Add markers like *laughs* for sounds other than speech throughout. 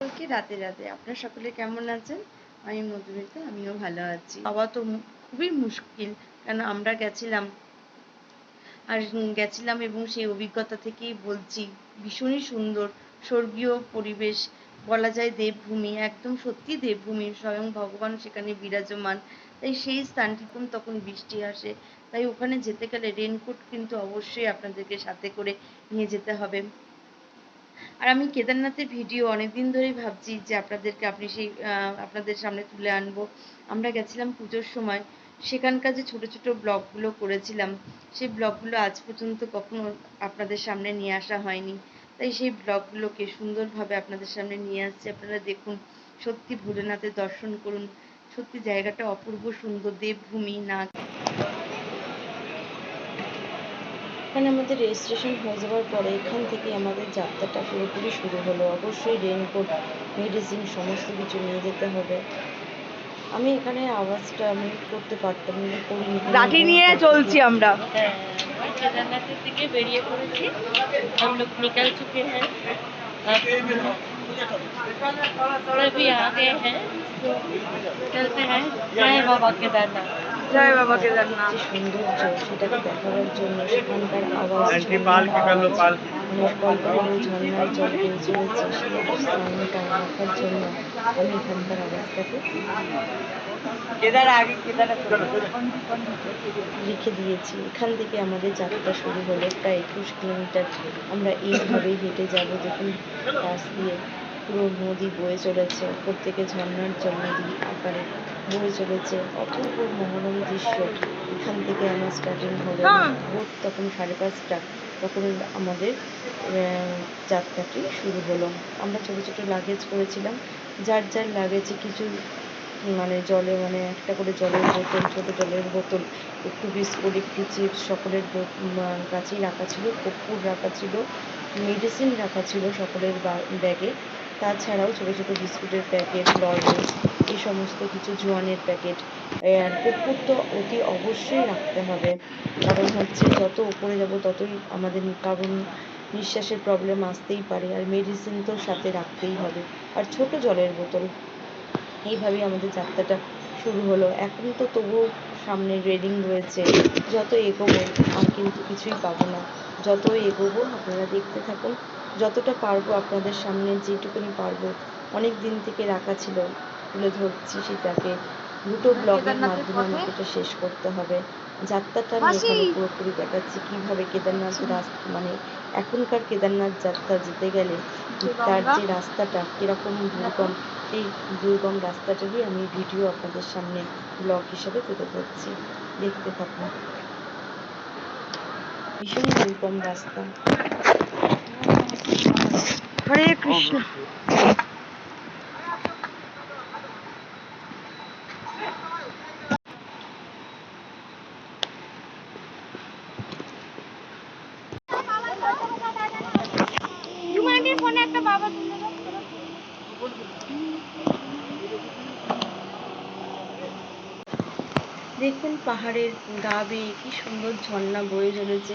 সকলকে রাতে রাতে। আপনারা সকলে কেমন আছেন? আমি মধুমিতা, আমিও ভালো আছি। বাবা তো খুবই মুশকিল, কেন আমরা গেছিলাম আর গেছিলাম এবং সেই অভিজ্ঞতা থেকেই বলছি, ভীষণই সুন্দর, স্বর্গীয় পরিবেশ। বলা যায় দেবভূমি, একদম সত্যি দেবভূমি। স্বয়ং ভগবান সেখানে বিরাজমান। তাই সেই স্থানটি তখন বৃষ্টি আসে। তাই ওখানে যেতে গেলে রেনকোট কিন্তু অবশ্যই আপনাদেরকে সাথে করে নিয়ে যেতে হবে। আর আমি কেদারনাথের ভিডিও অনেকদিন ধরেই ভাবছি যে আপনাদেরকে আপনি সেই আপনাদের সামনে তুলে আনব। আমরা গেছিলাম পুজোর সময়। সেখানকার যে ছোট ছোট ব্লগগুলো করেছিলাম, সেই ব্লগগুলো আজ পর্যন্ত কখনো আপনাদের সামনে নিয়ে আসা হয়নি। তাই সেই ব্লগগুলোকে সুন্দরভাবে আপনাদের সামনে নিয়ে আসছি। আপনারা দেখুন, সত্যি ভোলেনাথের দর্শন করুন। সত্যি জায়গাটা অপূর্ব সুন্দর। দেবভূমি না এখানে আমাদের রেজিস্ট্রেশন হয়ে যাওয়ার পরে এখান থেকে আমাদের যাত্রাটা পুরোপুরি শুরু হলো অবশ্যই রেনকোট মেডিসিন সমস্ত কিছু নিয়ে যেতে হবে আমি এখানে আওয়াজটা আমি করতে পারতাম কিন্তু করিনি লাঠি নিয়ে চলছি আমরা হ্যাঁ, আমরা केदारनाथ থেকে বেরিয়ে পড়েছি हम लोग निकल चुके हैं अब अभी आ गए हैं तो चलते हैं जय बाबा केदारनाथ জয় সৌন্দর্য সেটাকে দেখাবার জন্য সেখানকার আওয়াজ ঝর্ণার জল চলেছে রাখার জন্য আমি এখানকার আওয়াজটাকে লিখে দিয়েছি। এখান থেকে আমাদের যাত্রা শুরু হলো প্রায় একুশ কিলোমিটার। আমরা এইভাবেই হেঁটে যাব দেখুন পাশ দিয়ে পুরো নদী বয়ে চলেছে। ওপর থেকে ঝর্ণার জল নদী আকারে। বয়ে চলেছে। অপূর্ব মনোরম দৃশ্য। এখান থেকে আমার স্টার্টিং হলো ভোর তখন সাড়ে পাঁচটা। তখন আমাদের যাত্রাটি শুরু হলো। আমরা ছোট ছোট লাগেজ করেছিলাম। যার যার লাগেজে কিছু মানে জলে মানে একটা করে জলের বোতল ছোট জলের বোতল একটু বিস্কুট একটু চিপস সকলের কাছেই রাখা ছিল। কর্পূর রাখা ছিল। মেডিসিন রাখা ছিল সকলের ব্যাগে। তাছাড়াও ছোট ছোট বিস্কুটের প্যাকেট লজেন্স এই সমস্ত কিছু জোয়ানের প্যাকেট আর কর্পূর তো অতি অবশ্যই রাখতে হবে। কারণ হচ্ছে যত উপরে যাব ততই আমাদের কারণ নিঃশ্বাসের প্রবলেম আসতেই পারে, আর মেডিসিন তো সাথে রাখতেই হবে। আর ছোট জলের বোতল, এইভাবেই আমাদের যাত্রাটা শুরু হলো। এখন তো তবুও সামনে রেলিং রয়েছে, যত এগোবো আর কিন্তু কিছুই পাবো না। যত এগোবো আপনারা দেখতে থাকুন, যতটা পারব আপনাদের সামনে যেটুকুনি পারব। অনেক দিন থেকে রাখা ছিল তুলে ধরছি সেটাকে। দুটো ব্লগের মাধ্যমে আমাকে এটা শেষ করতে হবে। যাত্রাটা আমি এখানে পুরোপুরি দেখাচ্ছি। কীভাবে কেদারনাথ রাস্তা মানে এখনকার কেদারনাথ যাত্রা যেতে গেলে তার যে রাস্তাটা কীরকম দুর্গম সেই দুর্গম রাস্তাটারই আমি ভিডিও আপনাদের সামনে ব্লগ হিসেবে তুলে ধরছি। দেখতে থাকুন। ভীষণ দুর্গম রাস্তা। হরে কৃষ্ণ ফোনে একটা বাবা দেখুন পাহাড়ের গা বেয়ে কি সুন্দর ঝর্ণা বয়ে চলেছে।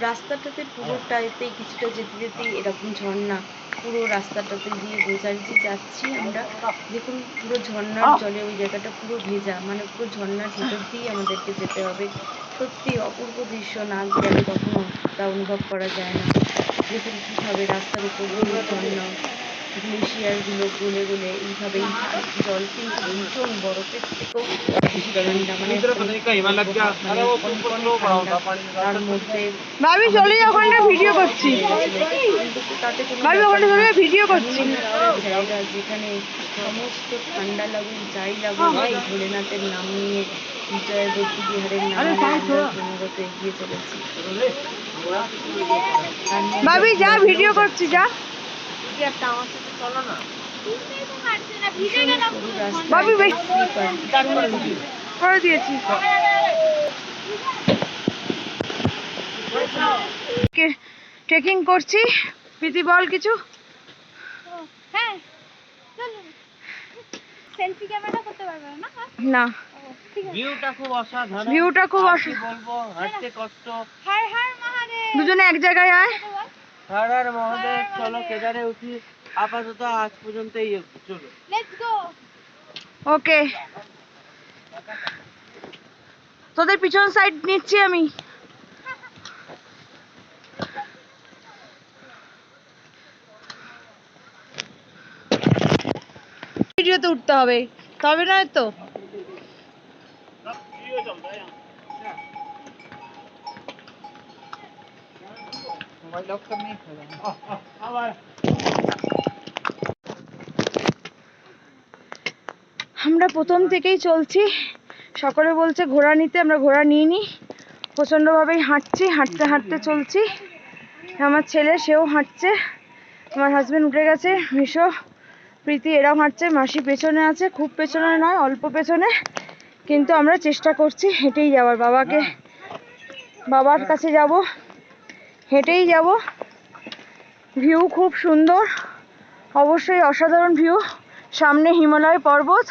রাস্তাটাতে পুরোটাতে কিছুটা যেতে যেতেই এরকম ঝর্ণা। পুরো রাস্তাটাতে দিয়ে বোঝার যে যাচ্ছি আমরা, দেখুন পুরো ঝর্ণার জলে ওই জায়গাটা পুরো ভেজা মানে পুরো ঝর্ণার ভেতর দিয়েই আমাদেরকে যেতে হবে। সত্যি অপূর্ব দৃশ্য, না গেলে কখনো তা অনুভব করা যায় না। দেখুন কীভাবে রাস্তার উপর দিয়ে ঝর্ণা। গ্লেশিয়ারগুলো গলে গলে এইভাবেই জল কিন্তু ভীষণ বরফের থেকেও বেশি ঠান্ডা মানে। তার মধ্যে ভাবি চলে ওখানটা ভিডিও করছি। ভাবি ওখানে চলে ভিডিও করছি। জায়গা যেখানে সমস্ত ঠান্ডা লাগুক যাই লাগুক এই ভোলেনাথের নাম নিয়ে জয় বদ্রী বিহারের নাম নিয়ে এগিয়ে চলেছি। ভাবি যা ভিডিও করছি যা। করে দিয়েছি। ট্রেকিং করছি। প্রীতি বল কিছু। হ্যাঁ সেলফি ক্যামেরা করতে পারবে না। না ভিউটা খুব অসাধারণ। ভিউটা খুব আর বলব হাঁটতে কষ্ট। হার হার মহাদেব। দুজনে এক জায়গায় আয়। হর হর মহাদেব চলো কেদারে উঠি। আপাতত আজ পর্যন্ত এই চলো। Let's go okay. তোদের পিছন সাইড নিচ্ছি আমি। ভিডিওতে উঠতে হবে। তবে নয় তো? আমরা প্রথম থেকেই চলছি। সকলে বলছে ঘোড়া নিতে, আমরা ঘোড়া নিয়ে নিই প্রচণ্ডভাবেই হাঁটছি, হাঁটতে হাঁটতে চলছি। আমার ছেলে, সেও হাঁটছে। আমার হাজবেন্ড উঠে গেছে, মিশো। প্রীতি, এরাও হাঁটছে। মাসি পেছনে আছে, খুব পেছনে নয়, অল্প পেছনে। কিন্তু আমরা চেষ্টা করছি হেঁটেই যাওয়ার। বাবাকে, বাবার কাছে যাব। হেঁটেই যাব। ভিউ খুব সুন্দর। অবশ্যই অসাধারণ ভিউ। সামনে হিমালয় পর্বত।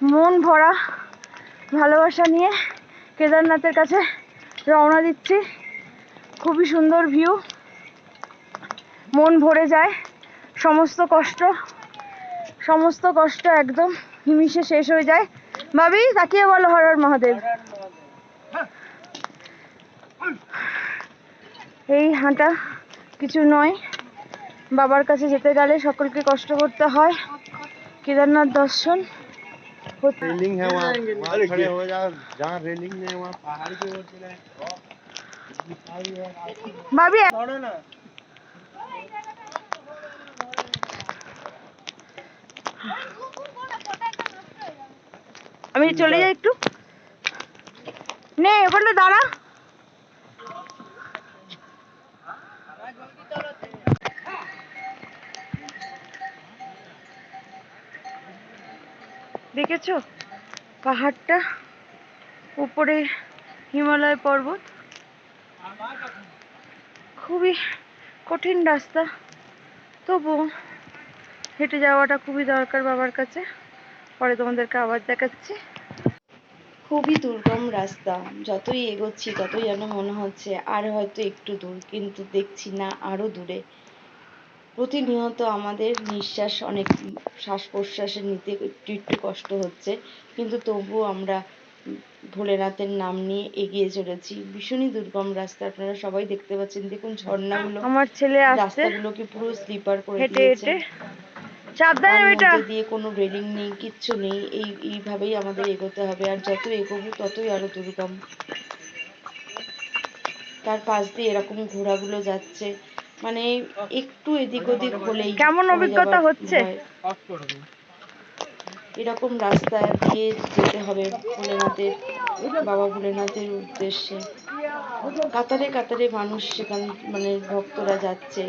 মন ভরা ভালোবাসা নিয়ে কেদারনাথের কাছে রওনা দিচ্ছি। খুবই সুন্দর ভিউ। মন ভরে যায়। সমস্ত কষ্ট সমস্ত কষ্ট একদম নিমিষে শেষ হয়ে যায়। ভাবি, তাকিয়ে বলো হর হর মহাদেব। এই হাঁটা কিছু নয় বাবার কাছে যেতে গেলে সকলকে কষ্ট করতে হয় केदारनाथ दर्शन होते रेलिंग है वहाँ वहाँ खड़े हो जाओ जहाँ रेलिंग नहीं है वहाँ पहाड़ की ओर चले भाभी পড়ো না আমি চলে যাই একটু নে ওখানে দাঁড়া দেখেছ? পাহাড়টা উপরে হিমালয় পর্বত। খুবই কঠিন রাস্তা। তবুও হেঁটে যাওয়াটা খুবই দরকার বাবার কাছে। পরে তোমাদেরকে আবার দেখাচ্ছি। খুবই দুর্গম রাস্তা। যতই এগোচ্ছি, ততই যেন মনে হচ্ছে আর হয়তো একটু দূর, কিন্তু দেখছি না আরও দূরে। প্রতিনিয়ত আমাদের নিঃশ্বাস অনেক শ্বাস প্রশ্বাসে নিতে একটু একটু কষ্ট হচ্ছে। কিন্তু তবুও আমরা ভোলেনাথের নাম নিয়ে এগিয়ে চলেছি। ভীষণই দুর্গম রাস্তা। আপনারা সবাই দেখতে পাচ্ছেন দেখুন ঝর্ণাগুলো। আমার ছেলে রাস্তাগুলোকে পুরো স্লিপার করে দিয়েছে। সাবধানে বেটা। দিয়ে কোনো রেলিং নেই কিচ্ছু নেই। এই এইভাবেই আমাদের এগোতে হবে। আর যত এগোবো ততই আরও দুর্গম। তার পাশ দিয়ে এরকম ঘোড়াগুলো যাচ্ছে। মানে একটু এদিক ওদিক হলেই কেমন অভিজ্ঞতা হচ্ছে? এরকম রাস্তা দিয়ে যেতে হবে ভোলেনাথের বাবা ভোলেনাথের উদ্দেশ্যে। কাতারে কাতারে মানুষ সেখান মানে ভক্তরা যাচ্ছে।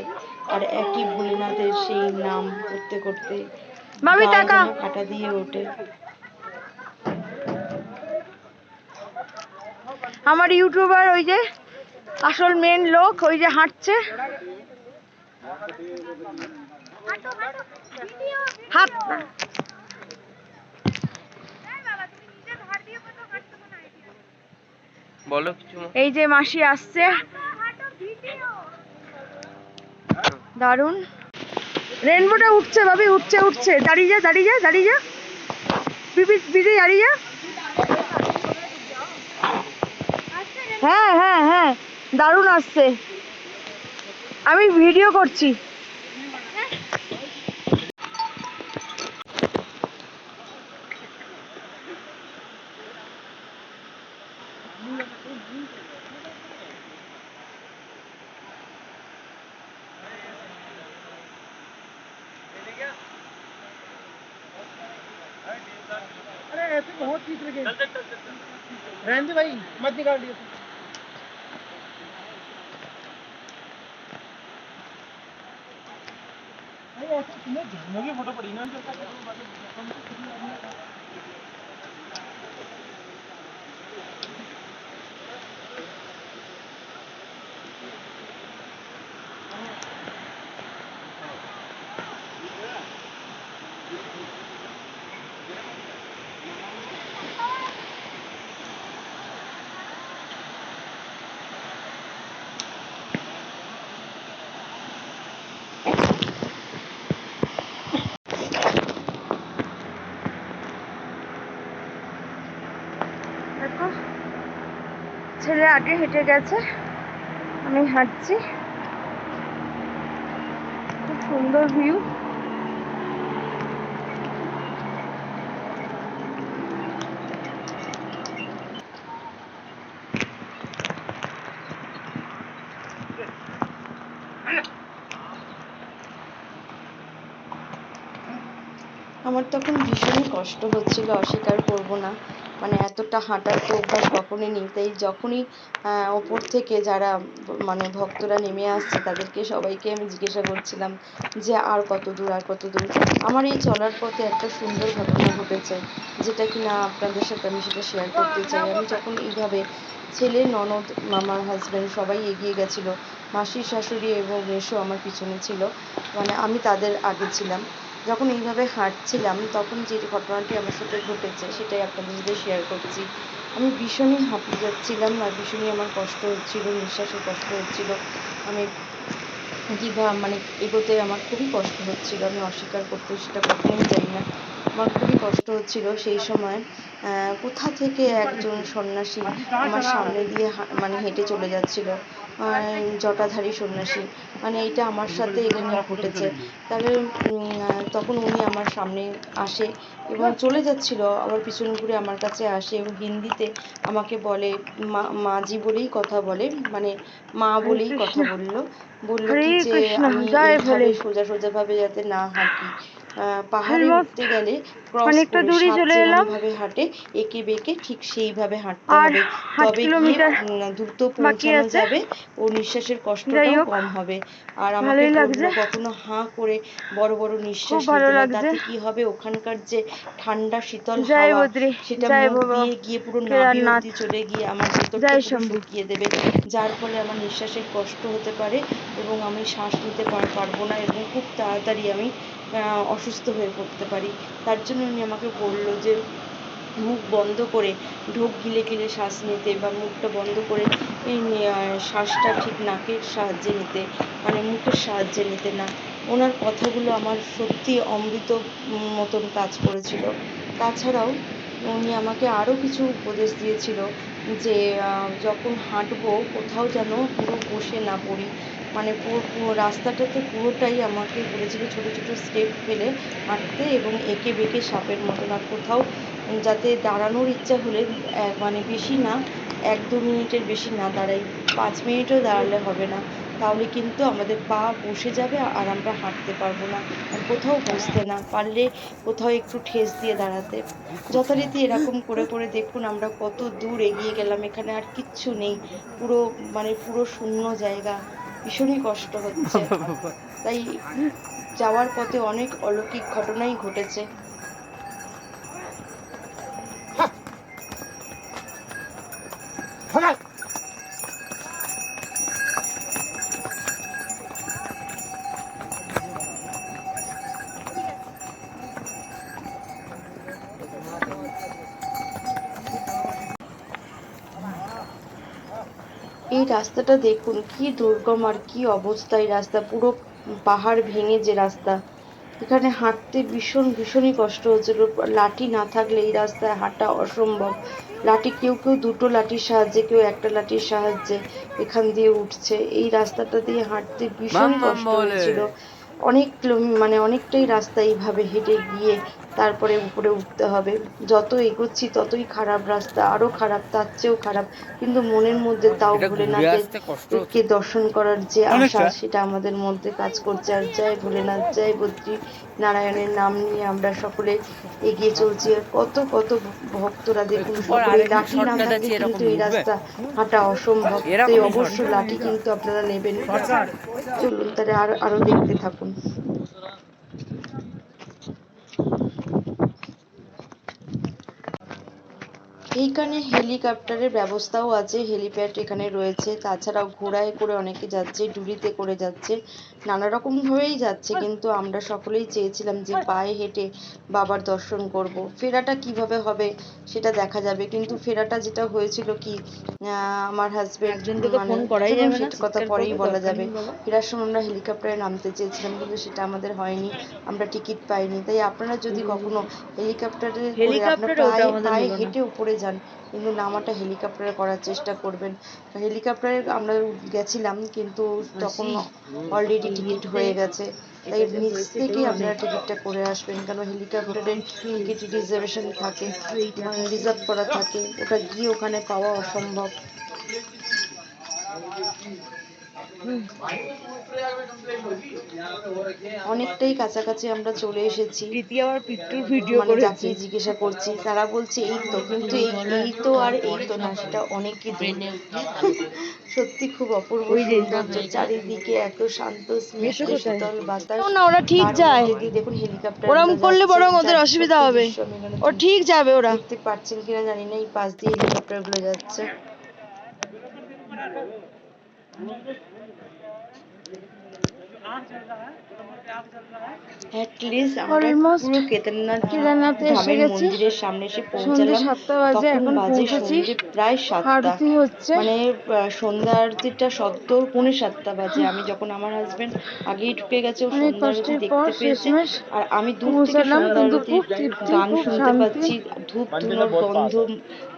আর একই ভোলেনাথের সেই নাম করতে করতে মামি টাকা। কাটা দিয়ে ওঠে। আমার ইউটিউবার ওই যে আসল মেন লোক ওই যে হাঁটছে। হাত না। বলো কিছু এই যে মাসি আসছে। দারুণ রেনবোটা উঠছে ভাবি উঠছে উঠছে। দাঁড়িয়ে যা দাঁড়িয়ে যা দাঁড়িয়ে যা। বিবি বিদি দাঁড়িয়ে যা। হ্যাঁ হ্যাঁ হ্যাঁ। দারুণ আসছে। আমি ভিডিও করছি। से बहुत पीस लगे रहने भाई मत निकाल दिए फ़ोटो पड़ी ना আগে হেঁটে গেছে। আমি হাঁটছি। খুব সুন্দর ভিউ আমার তখন ভীষণই কষ্ট হচ্ছিল, অস্বীকার করব না। মানে এতটা হাঁটার তো অভ্যাস কখনোই নেই। তাই যখনই ওপর থেকে যারা মানে ভক্তরা নেমে আসছে, তাদেরকে সবাইকে আমি জিজ্ঞাসা করছিলাম যে আর কত দূর, আর কত দূর? আমার এই চলার পথে একটা সুন্দর ঘটনা ঘটেছে, যেটা কিনা আপনাদের সাথে আমি সেটা শেয়ার করতে চাই। আমি যখন এইভাবে ছেলে, ননদ, মামার হাজবেন্ড সবাই এগিয়ে গেছিল, মাসির শাশুড়ি এবং মেসো আমার পিছনে ছিল মানে আমি তাদের আগে ছিলাম। যখন এইভাবে হাঁটছিলাম, তখন যে ঘটনাটি আমার সাথে ঘটেছে, সেটাই আপনাদের সাথে শেয়ার করছি। আমি ভীষণই হাঁপিয়ে যাচ্ছিলাম আর ভীষণই আমার কষ্ট হচ্ছিল নিঃশ্বাসে কষ্ট হচ্ছিল। আমি কিংবা মানে এগোতে আমার খুবই কষ্ট হচ্ছিল, আমি অস্বীকার করতে সেটা কখনোই চাই না। আমার খুবই কষ্ট হচ্ছিল সেই সময়। কোথা থেকে একজন সন্ন্যাসী আমার সামনে দিয়ে মানে হেঁটে চলে যাচ্ছিল? জটাধারী সন্ন্যাসী। মানে এটা আমার সাথে এখানে ঘটেছে। তাহলে তখন উনি আমার সামনে আসে এবং চলে যাচ্ছিল আবার পিছন ঘুরে আমার কাছে আসে এবং হিন্দিতে আমাকে বলে মা মাজি বলেই কথা বলে মানে মা বলেই কথা বলল। বলল যে আমি সোজা সোজা ভাবে যাতে না হাঁটি। পাহাড়ে উঠতে গেলে ক্রস অনেকটা করে সাপ চলে এলাম। যেরমভাবে হাঁটে এঁকে বেঁকে ঠিক সেইভাবে হাঁটতে হবে। তবে গিয়ে দ্রুত পৌঁছানো যাবে ও নিঃশ্বাসের কষ্টটাও কম হবে। আর আমাকে লাগছে। কখনো হাঁ করে বড় বড় নিঃশ্বাস নিতে লাগছে। তাতে কি হবে? ওখানকার যে ঠান্ডা শীতল হাওয়া সেটা মুখ দিয়ে গিয়ে পুরো নাভি অব্দি চলে গিয়ে আমার ভেতরটা পুরো শুকিয়ে দেবে। যার ফলে আমার নিঃশ্বাসের কষ্ট হতে পারে। এবং আমি শ্বাস নিতে পার- পারব না এবং খুব তাড়াতাড়ি আমি অসুস্থ হয়ে পড়তে পারি। তার জন্য উনি আমাকে বলল যে, মুখ বন্ধ করে ঢোক গিলে গিলে শ্বাস নিতে বা মুখটা বন্ধ করে শ্বাসটা ঠিক নাকের সাহায্যে নিতে মানে মুখের সাহায্যে নিতে না। ওনার কথাগুলো আমার সত্যি অমৃত মতন কাজ করেছিল। তাছাড়াও উনি আমাকে আরও কিছু উপদেশ দিয়েছিল যে যখন হাঁটবো কোথাও যেন পুরো বসে না পড়ি। মানে পুরো পুরো রাস্তাটাতে পুরোটাই আমাকে বলেছিল ছোটো ছোটো স্টেপ ফেলে হাঁটতে এবং এঁকে বেঁকে সাপের মতন আর কোথাও যাতে দাঁড়ানোর ইচ্ছা হলে মানে বেশি না, এক দু মিনিটের বেশি না দাঁড়াই, পাঁচ মিনিটও দাঁড়ালে হবে না। তাহলে কিন্তু আমাদের পা বসে যাবে আর আমরা হাঁটতে পারব না। আর কোথাও বসতে না, পারলে কোথাও একটু ঠেস দিয়ে দাঁড়াতে। যথারীতি এরকম করে করে দেখুন আমরা কত দূর এগিয়ে গেলাম, এখানে আর কিচ্ছু নেই। পুরো মানে পুরো শূন্য জায়গা। ভীষণই কষ্ট হচ্ছে। *laughs* তাই যাওয়ার পথে অনেক অলৌকিক ঘটনাই ঘটেছে। এই রাস্তাটা দেখুন কি দুর্গম আর কি অবস্থা এই রাস্তা পুরো পাহাড় ভেঙে যে রাস্তা। এখানে হাঁটতে ভীষণ ভীষণই কষ্ট হচ্ছিল। লাঠি না থাকলে এই রাস্তায় হাঁটা অসম্ভব। লাঠি কেউ কেউ দুটো লাঠির সাহায্যে কেউ একটা লাঠির সাহায্যে এখান দিয়ে উঠছে। এই রাস্তাটা দিয়ে হাঁটতে ভীষণ কষ্ট হয়েছিল অনেক মানে অনেকটাই রাস্তা এইভাবে হেঁটে গিয়ে তারপরে উপরে উঠতে হবে। যত এগোচ্ছি ততই খারাপ রাস্তা। আরও খারাপ তার চেয়েও খারাপ। কিন্তু মনের মধ্যে তাও ভোলেনাথের কে দর্শন করার যে আশা সেটা আমাদের মধ্যে কাজ করছে। আর জয় ভোলেনাথ জয় বদ্রী নারায়ণের নাম নিয়ে আমরা সকলে এগিয়ে চলছি। আর কত কত ভক্তরা দেখুন সকলে লাঠি না থাকলে কিন্তু এই রাস্তা হাঁটা অসম্ভব। তাই অবশ্যই লাঠি কিন্তু আপনারা নেবেন। চলুন তাহলে আর আরও দেখতে থাকুন। এইখানে হেলিকপ্টারের ব্যবস্থাও আছে হেলিপ্যাড এখানে রয়েছে। তাছাড়াও ঘোড়ায় করে অনেকে যাচ্ছে ডুলিতে করে যাচ্ছে নানা রকম ভাবেই যাচ্ছে কিন্তু আমরা সকলেই চেয়েছিলাম যে পায়ে হেঁটে বাবার দর্শন করব। ফেরাটা কীভাবে হবে সেটা দেখা যাবে কিন্তু ফেরাটা যেটা হয়েছিল কি আমার হাজবেন্ড একজনকে ফোন করাই যাবে না, কথা পরেই বলা যাবে। ফেরার সময় আমরা হেলিকপ্টারে নামতে চেয়েছিলাম কিন্তু সেটা আমাদের হয়নি আমরা টিকিট পাইনি। তাই আপনারা যদি কখনো হেলিকপ্টারে পায়ে হেঁটে উপরে যান। কিন্তু নামাটা হেলিকপ্টারে করার চেষ্টা করবেন। হেলিকপ্টারে আমরা গেছিলাম কিন্তু তখন অলরেডি টিকিট হয়ে গেছে। তাই নিজ থেকেই আপনারা টিকিটটা করে আসবেন। কারণ হেলিকপ্টারের টিকিট রিজার্ভেশন থাকে মানে রিজার্ভ করা থাকে। ওটা গিয়ে ওখানে পাওয়া অসম্ভব। অনেকটাই কাছাকাছি আমরা চলে এসেছি। প্রীতি আবার পিট্টুর ভিডিও মানে যাকে জিজ্ঞাসা করছি তারা বলছে এই তো কিন্তু এই এই তো আর এই তো না সেটা অনেকই দূর সত্যি খুব অপূর্ব সৌন্দর্য চারিদিকে এত শান্ত স্নিগ্ধ শীতল বাতাস। না ওরা ঠিক যায়। দেখুন হেলিকপ্টার ওরম করলে বরং ওদের অসুবিধা হবে। ও ঠিক যাবে ওরা। দেখতে পাচ্ছেন কিনা জানি না এই পাশ দিয়ে হেলিকপ্টারগুলো যাচ্ছে। आठ चल रहा है। Least আমরা পুরো কেদারনাথ কেদারনাথে এসে গেছি। মন্দিরের সামনে এসে পৌঁছালাম। সাতটা বাজে এখন বাজে প্রায় সাতটা। হচ্ছে। মানে সন্ধ্যা আরতিটা সদ্য পৌনে সাতটা বাজে। আমি যখন আমার হাজবেন্ড আগেই ঢুকে গেছে ও সন্ধ্যা আরতি দেখতে পেয়েছে। আর আমি দূর থেকে সন্ধ্যা আরতির গান শুনতে পাচ্ছি। ধূপ ধুনোর গন্ধ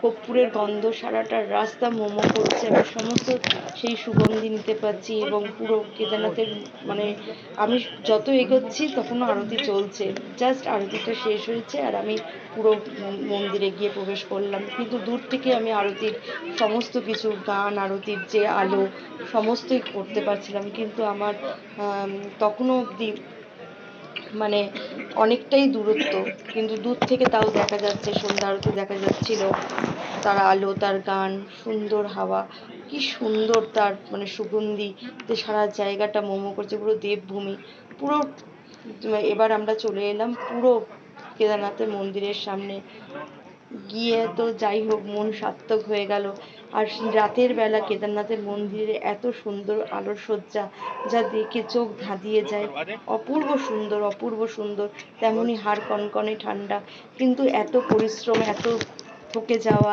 কর্পূরের গন্ধ সারাটা রাস্তা মোমো করছে। আমি সমস্ত সেই সুগন্ধি নিতে পাচ্ছি এবং পুরো কেদারনাথের মানে আমি যত এগোচ্ছি তখনও আরতি চলছে। জাস্ট আরতিটা শেষ হয়েছে আর আমি পুরো মন্দিরে গিয়ে প্রবেশ করলাম। কিন্তু দূর থেকে আমি আরতির সমস্ত কিছু গান আরতির যে আলো সমস্তই করতে পারছিলাম। কিন্তু আমার আম, তখনও অবধি মানে অনেকটাই দূরত্ব। কিন্তু দূর থেকে তাও দেখা যাচ্ছে সন্ধ্যা আরতি দেখা যাচ্ছিল। তার আলো তার গান সুন্দর হাওয়া কি সুন্দর তার মানে সুগন্ধি। যে সারা জায়গাটা মোমো করছে পুরো দেবভূমি। পুরো, এবার আমরা চলে এলাম পুরো কেদারনাথের মন্দিরের সামনে। গিয়ে তো যাই হোক, মন সার্থক হয়ে গেল। আর রাতের বেলা কেদারনাথের মন্দিরে এত সুন্দর আলোকসজ্জা যা দেখে চোখ ধাঁধিয়ে যায়। অপূর্ব সুন্দর অপূর্ব সুন্দর। তেমনই হাড় কনকনে ঠান্ডা। কিন্তু এত পরিশ্রম, এত থকে যাওয়া।